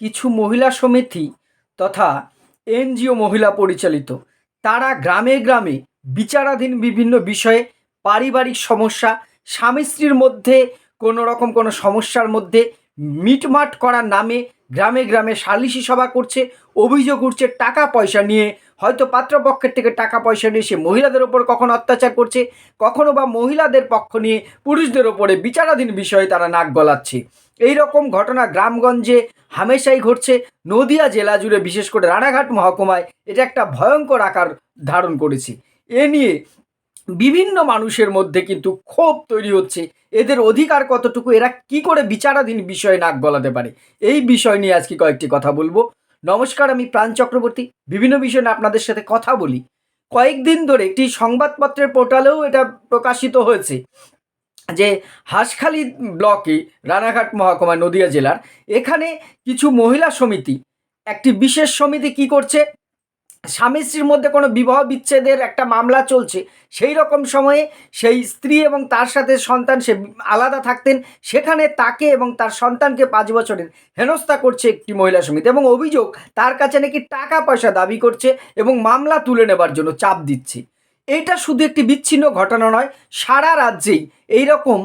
কিছু মহিলা সমিতি তথা এনজিও মহিলা পরিচালিত। তারা গ্রামে গ্রামে বিচারাধীন বিভিন্ন বিষয়ে পারিবারিক সমস্যা, স্বামী স্ত্রীর মধ্যে কোনো রকম কোনো সমস্যার মধ্যে মিটমাট করার নামে গ্রামে গ্রামে সালিশি সভা করছে, অভিযোগ উঠছে টাকা পয়সা নিয়ে। হয়তো পাত্রপক্ষের থেকে টাকা পয়সা নিয়ে সে মহিলাদের ওপর কখনো অত্যাচার করছে, কখনো বা মহিলাদের পক্ষ নিয়ে পুরুষদের ওপরে বিচারাধীন বিষয়ে তারা নাক গলাচ্ছে। এই রকম ঘটনা গ্রামগঞ্জে হামেশাই ঘটছে। নদিয়া জেলা জুড়ে বিশেষ করে রানাঘাট মহকুমায় এটা একটা ভয়ঙ্কর আকার ধারণ করেছে। এ নিয়ে বিভিন্ন মানুষের মধ্যে কিন্তু ক্ষোভ তৈরি হচ্ছে। এদের অধিকার কতটুকু, এরা কি করে বিচারাধীন বিষয়ে নাক গলাতে পারে? এই বিষয় নিয়ে আজকে কয়েকটি কথা বলব। নমস্কার, আমি প্রাণ চক্রবর্তী। বিভিন্ন বিষয় নিয়ে আপনাদের সাথে কথা বলি। কয়েকদিন ধরে একটি সংবাদপত্রের পোর্টালেও এটা প্রকাশিত হয়েছে। যে হাঁসখালি ব্লকে রানাঘাট মহকুমা নদিয়া জেলার এখানে কিছু মহিলা সমিতি, একটি বিশেষ সমিতি কি করছে? স্বামী স্ত্রীর মধ্যে কোনো বিবাহ বিচ্ছেদের একটা মামলা চলছে, সেই রকম সময়ে সেই স্ত্রী এবং তার সাথে সন্তান সে আলাদা থাকতেন, সেখানে তাকে এবং তার সন্তানকে পাঁচ বছরের হেনস্থা করছে একটি মহিলা সমিতি এবং অভিযোগ তার কাছে নাকি টাকা পয়সা দাবি করছে এবং মামলা তুলে নেবার জন্য চাপ দিচ্ছে। এটা শুধু একটি বিচ্ছিন্ন ঘটনা নয়, সারা রাজ্যেই এইরকম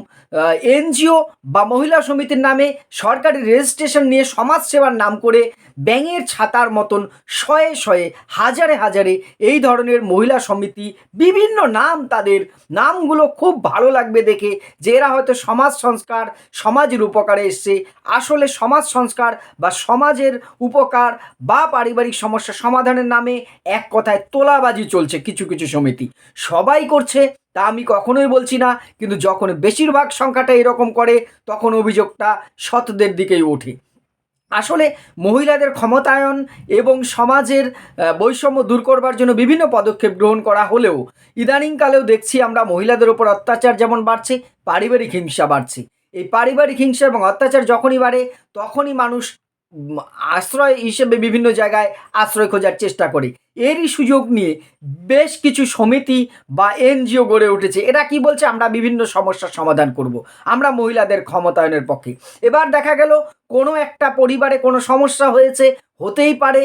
এনজিও বা মহিলা সমিতির নামে সরকারি রেজিস্ট্রেশন নিয়ে সমাজসেবার নাম করে ব্যাঙের ছাতার মতন শয়ে শয়ে, হাজারে হাজারে এই ধরনের মহিলা সমিতি, বিভিন্ন নাম তাদের, নামগুলো খুব ভালো লাগবে দেখে যে এরা হয়তো সমাজ সংস্কার, সমাজের উপকারে এসছে। আসলে সমাজ সংস্কার বা সমাজের উপকার বা পারিবারিক সমস্যা সমাধানের নামে এক কথায় তোলাবাজি চলছে কিছু কিছু সমিতি। সবাই করছে, তা আমি কখনোই বলছি না, কিন্তু যখন বেশিরভাগ সংখ্যাটা এরকম করে, তখন অভিযোগটা সতদের দিকেই ওঠে। আসলে মহিলাদের ক্ষমতায়ন এবং সমাজের বৈষম্য দূর করবার জন্য বিভিন্ন পদক্ষেপ গ্রহণ করা হলেও ইদানিংকালেও দেখছি আমরা মহিলাদের ওপর অত্যাচার যেমন বাড়ছে, পারিবারিক হিংসা বাড়ছে। এই পারিবারিক হিংসা এবং অত্যাচার যখনই বাড়ে, তখনই মানুষ আশ্রয় হিসেবে বিভিন্ন জায়গায় আশ্রয় খোঁজার চেষ্টা করে। এরই সুযোগ নিয়ে বেশ কিছু সমিতি বা এনজিও গড়ে উঠেছে। এরা কি বলছে? আমরা বিভিন্ন সমস্যার সমাধান করব। আমরা মহিলাদের ক্ষমতায়নের পক্ষে। এবার দেখা গেল, কোনো একটা পরিবারে কোনো সমস্যা হয়েছে, হতেই পারে।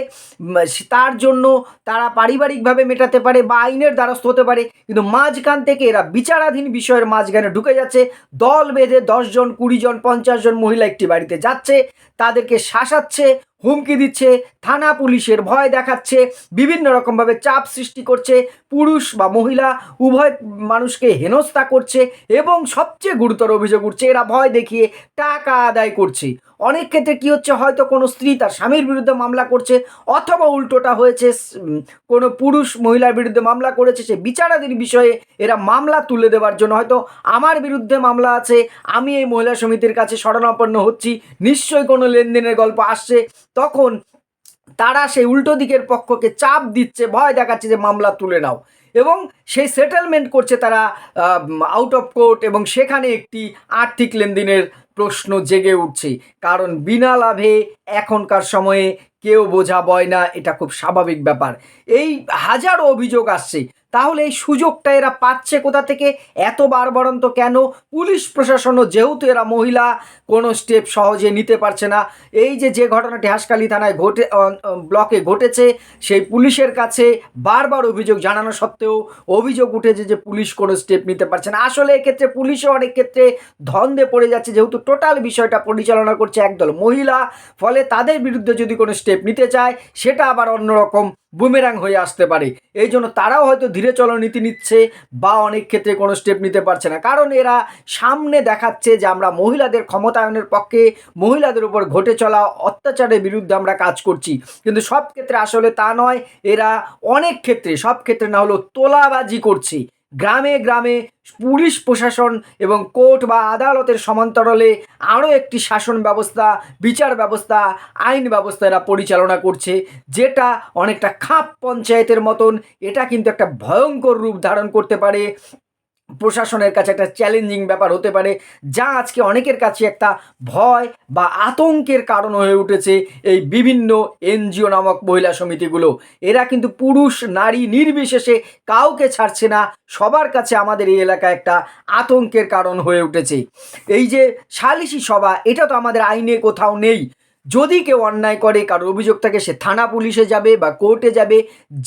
তার জন্য তারা পারিবারিকভাবে মেটাতে পারে বা আইনের দ্বারস্থ হতে পারে। কিন্তু মাঝখান থেকে এরা বিচারাধীন বিষয়ের মাঝখানে ঢুকে যাচ্ছে। দল বেঁধে দশজন কুড়ি জন, পঞ্চাশ জন মহিলা একটি বাড়িতে যাচ্ছে। তাদেরকে শাসাচ্ছে। হুমকি দিচ্ছে, থানা পুলিশের ভয় দেখাচ্ছে, বিভিন্ন রকমভাবে চাপ সৃষ্টি করছে, পুরুষ বা মহিলা উভয় মানুষকে হেনস্থা করছে এবং সবচেয়ে গুরুতর অভিযোগ উঠছে, এরা ভয় দেখিয়ে টাকা আদায় করছে। অনেক ক্ষেত্রে কী হচ্ছে, হয়তো কোনো স্ত্রী তার স্বামীর বিরুদ্ধে মামলা করছে অথবা উল্টোটা হয়েছে কোনো পুরুষ মহিলার বিরুদ্ধে মামলা করেছে, সে বিচারাধীন বিষয়ে এরা মামলা তুলে দেওয়ার জন্য, হয়তো আমার বিরুদ্ধে মামলা আছে, আমি এই মহিলা সমিতির কাছে শরণাপন্ন হচ্ছি, নিশ্চয়ই কোনো লেনদেনের গল্প আসছে, তখন তারা সেই উল্টো দিকের পক্ষকে চাপ দিচ্ছে, ভয় দেখাচ্ছে যে মামলা তুলে নাও। এবং সেই সেটেলমেন্ট করছে তারা আউট অফ কোর্ট এবং সেখানে একটি আর্থিক লেনদেনের প্রশ্ন জেগে উঠছে। কারণ বিনা লাভে এখনকার সময়ে কেউ বোঝা বয় না, এটা খুব স্বাভাবিক ব্যাপার। এই হাজারো অভিযোগ আসছে। তাহলে এই সুযোগটা এরা পাচ্ছে কোথা থেকে? এত বারবারন্ত কেন? পুলিশ প্রশাসনও যেহেতু এরা মহিলা, কোনো স্টেপ সহজে নিতে পারছে না। এই যে যে ঘটনাটি হাসকালি থানায় ঘটে ব্লকে ঘটেছে, সেই পুলিশের কাছে বারবার অভিযোগ জানানো সত্ত্বেও অভিযোগ উঠেছে যে পুলিশ কোনো স্টেপ নিতে পারছে না। আসলে এক্ষেত্রে পুলিশও অনেক ক্ষেত্রে ধন্দে পড়ে যাচ্ছে, যেহেতু টোটাল বিষয়টা পরিচালনা করছে একদল মহিলা, ফলে তাদের বিরুদ্ধে যদি কোনো স্টেপ নিতে চায়, সেটা আবার অন্যরকম বুমেরাং হয়ে আসতে পারে। এই জন্য তারাও হয়তো ধীরে চলো নীতি নিচ্ছে বা অনেক ক্ষেত্রে কোনো স্টেপ নিতে পারছে না। কারণ এরা সামনে দেখাচ্ছে যে আমরা মহিলাদের ক্ষমতায়নের পক্ষে মহিলাদের উপর ঘটে চলা অত্যাচারের বিরুদ্ধে আমরা কাজ করছি। কিন্তু সব ক্ষেত্রে আসলে তা নয়, এরা অনেক ক্ষেত্রে, সব ক্ষেত্রে না হলেও তোলাবাজি করছে। গ্রামে গ্রামে পুলিশ প্রশাসন এবং কোর্ট বা আদালতের সমান্তরালে আরও একটি শাসন ব্যবস্থা, বিচার ব্যবস্থা, আইন ব্যবস্থা এরা পরিচালনা করছে, যেটা অনেকটা খাপ পঞ্চায়েতের মতন, এটা কিন্তু একটা ভয়ঙ্কর রূপ ধারণ করতে পারে। প্রশাসনের কাছে একটা চ্যালেঞ্জিং ব্যাপার হতে পারে, যা আজকে অনেকের কাছে একটা ভয় বা আতঙ্কের কারণ হয়ে উঠেছে এই বিভিন্ন এনজিও নামক মহিলা সমিতিগুলো। এরা কিন্তু পুরুষ, নারী নির্বিশেষে কাউকে ছাড়ছে না, সবার কাছে আমাদের এই এলাকা একটা আতঙ্কের কারণ হয়ে উঠেছে। এই যে সালিশি সভা, এটা তো আমাদের আইনে কোথাও নেই। যদি কেউ অন্যায় করে, কারোর অভিযোগ থাকে, সে থানা পুলিশে যাবে বা কোর্টে যাবে,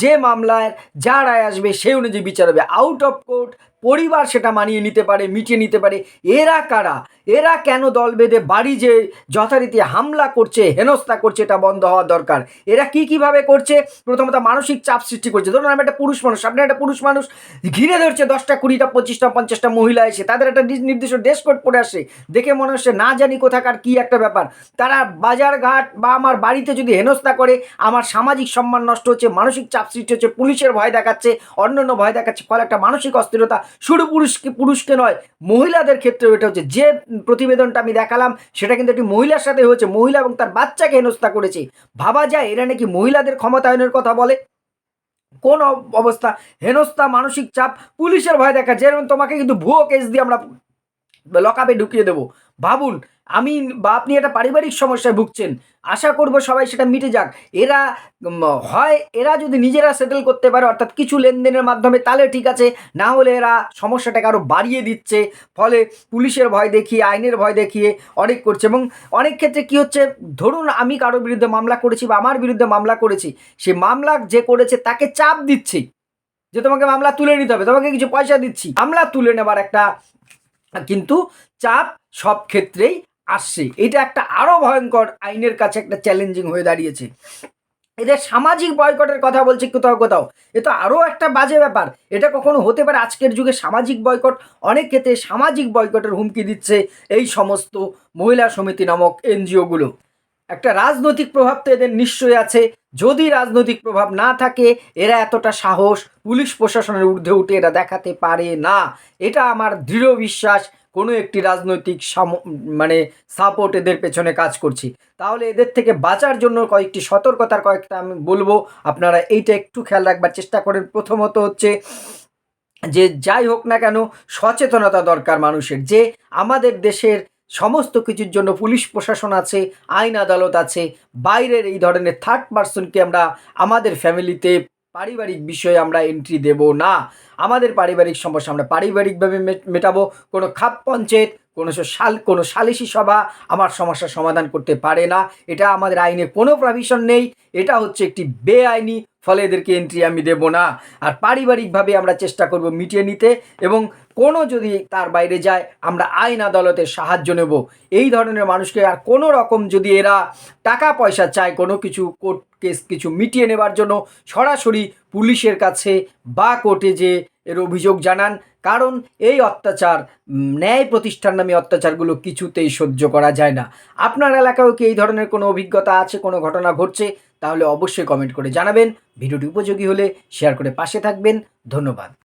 যে মামলায় যা রায় আসবে সেই অনুযায়ী বিচার হবে। আউট অফ কোর্ট পরিবার সেটা মানিয়ে নিতে পারে, মিটিয়ে নিতে পারে। এরা কারা? এরা কেন দল বেঁধে বাড়ি যে যথারীতি হামলা করছে, হেনস্থা করছে, এটা বন্ধ হওয়া দরকার? এরা কি কীভাবে করছে? প্রথমত মানসিক চাপ সৃষ্টি করছে। ধরুন আমি একটা পুরুষ মানুষ আপনি একটা পুরুষ মানুষ ঘিরে ধরছে দশটা, কুড়িটা, পঁচিশটা, পঞ্চাশটা মহিলা এসে, তাদের একটা নির্দিষ্ট ড্রেস কোড পরে আসে। দেখে মনে হচ্ছে না জানি কোথাকার কি একটা ব্যাপার। তারা বাজার ঘাট বা আমার বাড়িতে যদি হেনস্থা করে, আমার সামাজিক সম্মান নষ্ট হচ্ছে, মানসিক চাপ সৃষ্টি হচ্ছে, পুলিশের ভয় দেখাচ্ছে, অন্যান্য ভয় দেখাচ্ছে, ফলে একটা মানসিক অস্থিরতা শুধু পুরুষকে পুরুষকে নয়, মহিলাদের ক্ষেত্রেও এটা হচ্ছে। যে প্রতিবেদনটা আমি দেখালাম, সেটা কিন্তু একটি মহিলার সাথে হয়েছে। মহিলা এবং তার বাচ্চাকে হেনস্থা করেছে। ভাবা যায় এরা নাকি মহিলাদের ক্ষমতায়নের কথা বলে। কোন অব- অবস্থা? হেনস্থা, মানসিক চাপ, পুলিশের ভয় দেখা। যেরকম তোমাকে কিন্তু ভুয়ো কেস দিয়ে আমরা লকাপে ঢুকিয়ে দেবো। ভাবুন আমি বা আপনি একটা পারিবারিক সমস্যায় ভুগছেন। আশা করব সবাই সেটা মিটে যাক। এরা হয় এরা যদি নিজেরা সেটেল করতে পারে, অর্থাৎ কিছু লেনদেনের মাধ্যমে, তাহলে ঠিক আছে। না হলে এরা সমস্যাটাকে আরও বাড়িয়ে দিচ্ছে। ফলে পুলিশের ভয় দেখিয়ে, আইনের ভয় দেখিয়ে অনেক করছে এবং অনেক ক্ষেত্রে কি হচ্ছে, ধরুন আমি কারোর বিরুদ্ধে মামলা করেছি বা আমার বিরুদ্ধে মামলা করেছি, সে মামলা যে করেছে তাকে চাপ দিচ্ছি যে তোমাকে মামলা তুলে নিতে হবে, তোমাকে কিছু পয়সা দিচ্ছি। মামলা তুলে নেবার একটা কিন্তু চাপ সব ক্ষেত্রেই আসছে। এটা একটা আরও ভয়ঙ্কর আইনের কাছে একটা চ্যালেঞ্জিং হয়ে দাঁড়িয়েছে। এদের সামাজিক বয়কটের কথা বলছে কোথাও কোথাও। এ তো আরও একটা বাজে ব্যাপার। এটা কখনো হতে পারে আজকের যুগে সামাজিক বয়কট অনেক ক্ষেত্রে সামাজিক বয়কটের হুমকি দিচ্ছে এই সমস্ত মহিলা সমিতি নামক এনজিওগুলো। একটা রাজনৈতিক প্রভাব তো এদের নিশ্চয়ই আছে। যদি রাজনৈতিক প্রভাব না থাকে, এরা এতটা সাহস পুলিশ প্রশাসনের ঊর্ধ্বে উঠে এরা দেখাতে পারে না। এটা আমার দৃঢ় বিশ্বাস। কোনো একটি রাজনৈতিক মানে সাপোর্ট এদের পেছনে কাজ করছি। তাহলে এদের থেকে বাঁচার জন্য কয়েকটি সতর্কতার কয়েকটা আমি বলব। আপনারা এইটা একটু খেয়াল রাখবার চেষ্টা করেন। প্রথমত হচ্ছে যে যাই হোক না কেন, সচেতনতা দরকার মানুষের। যে আমাদের দেশের সমস্ত কিছুর জন্য পুলিশ প্রশাসন আছে, আইন আদালত আছে, বাইরের এই ধরনের থার্ড পার্সনকে আমরা আমাদের ফ্যামিলিতে পারিবারিক বিষয়ে আমরা এন্ট্রি দেব না। আমাদের পারিবারিক সমস্যা আমরা পারিবারিকভাবে মেটাবো। কোনো খাপ পঞ্চায়েত, কোনো সাল কোনো সালিশি সভা আমার সমস্যার সমাধান করতে পারে না। এটা আমাদের আইনে কোনো প্রভিশন নেই। এটা হচ্ছে একটি বেআইনি ফলে এদেরকে এন্ট্রি আমি দেব না। আর পারিবারিকভাবে আমরা চেষ্টা করব মিটিয়ে নিতে এবং কোনো যদি তার বাইরে যায়, আমরা আইন আদালতের সাহায্য নেব। এই ধরনের মানুষকে আর কোনো রকম যদি এরা টাকা পয়সা চায়, কোনো কিছু কোর্ট কেস কিছু মিটিয়ে নেবার জন্য, সরাসরি পুলিশের কাছে বা কোর্টে যে এর অভিযোগ জানান, কারণ এই অত্যাচার ন্যায় প্রতিষ্ঠান নামে অত্যাচারগুলো কিছুতেই সহ্য করা যায় না। আপনার এলাকায়ও কি এই ধরনের কোনো অভিজ্ঞতা আছে, কোনো ঘটনা ঘটছে? তাহলে অবশ্যই কমেন্ট করে জানাবেন। ভিডিওটি উপযোগী হলে শেয়ার করে পাশে থাকবেন। ধন্যবাদ।